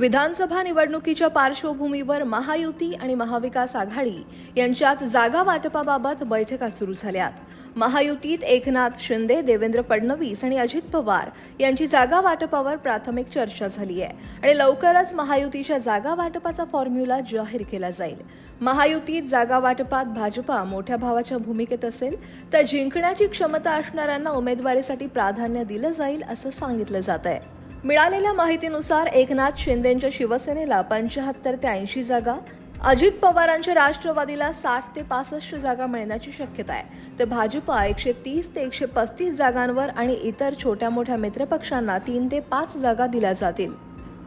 विधानसभा निवडणुकीच्या पार्श्वभूमीवर महायुती आणि महाविकास आघाडी यांच्यात जागा वाटपाबाबत बैठका सुरू झाल्यात. महायुतीत एकनाथ शिंदे देवेंद्र फडणवीस आणि अजित पवार यांची जागा वाटपावर प्राथमिक चर्चा झाली आहे आणि लवकरच महायुतीच्या जागा वाटपाचा फॉर्म्युला जाहीर केला जाईल. महायुतीत जागा वाटपात भाजपा मोठ्या भावाच्या भूमिकेत असेल तर जिंकण्याची क्षमता असणाऱ्यांना उमेदवारीसाठी प्राधान्य दिलं जाईल असं सांगितलं जात आहे. मिळालेल्या माहितीनुसार एकनाथ शिंदेच्या शिवसेनेला पंचाहत्तर ते ऐंशी जागा अजित पवारांच्या राष्ट्रवादीला साठ ते पासष्ट जागा मिळण्याची शक्यता आहे. तर भाजपा एकशे तीस ते एकशे पस्तीस जागांवर आणि इतर छोट्या मोठ्या मित्रपक्षांना तीन ते पाच जागा दिल्या जातील.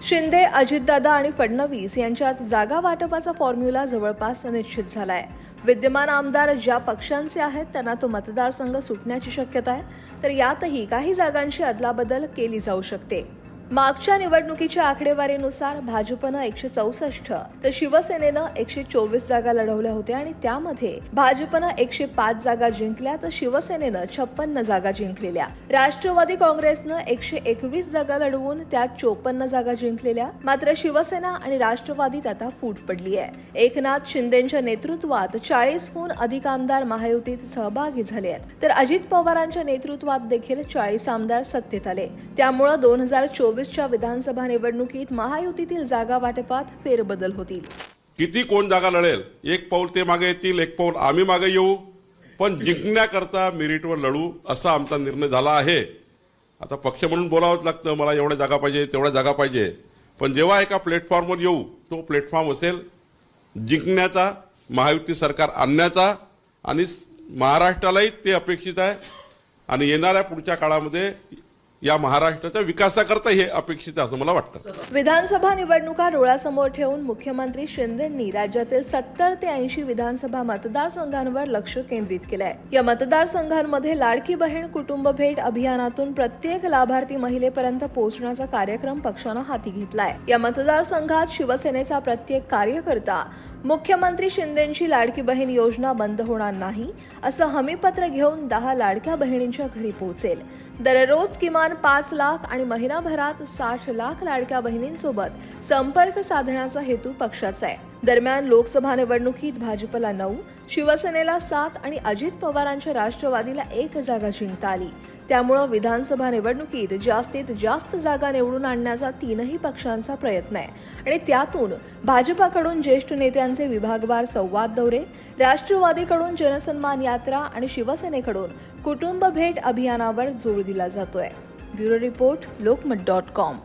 शिंदे अजितदादा आणि फडणवीस यांच्यात जागा वाटपाचा फॉर्म्युला जवळपास निश्चित आहे विद्यमान आमदार ज्या पक्षांचे आहेत त्यांना तो मतदारसंघ सुटण्याची शक्यता आहे. तर यातही काही जागांची अदलाबदल केली जाऊ शकते. मागच्या निवडणुकीच्या आकडेवारीनुसार भाजपनं एकशे चौसष्ट तर शिवसेनेनं एकशे चोवीस जागा लढवल्या होत्या आणि त्यामध्ये भाजपनं एकशे पाच जागा जिंकल्या तर शिवसेनेनं छप्पन्न जागा जिंकलेल्या. राष्ट्रवादी काँग्रेसनं एकशे एकवीस जागा लढवून त्यात चोपन्न जागा जिंकलेल्या. मात्र शिवसेना आणि राष्ट्रवादीत आता फूट पडली आहे एकनाथ शिंदेच्या नेतृत्वात चाळीसहून अधिक आमदार महायुतीत सहभागी झाले आहेत. तर अजित पवारांच्या नेतृत्वात देखील चाळीस आमदार सत्तेत आले. त्यामुळं दोन हजार चोवीसच्या विधानसभा निवडणुकीत महायुतीतील जागा वाटपात फेरबदल होतील. किती कोण जागा लढेल? एक पाऊल ते मागे येतील एक पाऊल आम्ही मागे येऊ. पण जिंकण्याकरता मेरिटवर लढू असा आमचा निर्णय झाला आहे. आता पक्ष म्हणून बोलावंच लागतं मला एवढ्या जागा पाहिजे तेवढ्या जागा पाहिजे. पण जेव्हा एका प्लॅटफॉर्मवर येऊ तो प्लॅटफॉर्म असेल जिंकण्याचा महायुती सरकार आणण्याचा आणि महाराष्ट्रालाही ते अपेक्षित आहे. आणि येणाऱ्या पुढच्या काळामध्ये या महाराष्ट्राच्या विकासाकरता हे अपेक्षित असं मला वाटतं. विधानसभा निवडणुका डोळ्यासमोर ठेवून मुख्यमंत्री शिंदेंनी राज्यातील सत्तर ते ऐंशी विधानसभा मतदारसंघांवर लक्ष केंद्रित केलंय. या मतदारसंघांमध्ये लाडकी बहीण कुटुंब भेट अभियानातून प्रत्येक लाभार्थी महिलेपर्यंत पोहोचण्याचा कार्यक्रम पक्षानं हाती घेतलाय. या मतदारसंघात शिवसेनेचा प्रत्येक कार्यकर्ता मुख्यमंत्री शिंदेंची लाडकी बहीण योजना बंद होणार नाही असं हमीपत्र घेऊन दहा लाडक्या बहिणींच्या घरी पोहोचेल. दररोज किमान पाच लाख आणि महिनाभरात साठ लाख लाडक्या बहिणींसोबत संपर्क साधण्याचा हेतू पक्षाचा आहे. दरम्यान लोकसभा निवडणुकीत भाजपला नऊ शिवसेनेला सात आणि अजित पवारांच्या राष्ट्रवादीला एक जागा जिंकता आली. त्यामुळं विधानसभा निवडणुकीत जास्तीत जास्त जागा निवडून आणण्याचा तीनही पक्षांचा प्रयत्न आहे. आणि त्यातून भाजपाकडून ज्येष्ठ नेत्यांचे विभागवार संवाद दौरे राष्ट्रवादीकडून जनसन्मान यात्रा आणि शिवसेनेकडून कुटुंब भेट अभियानावर जोर दिला जातोय. Bureau report Lokmat dot com.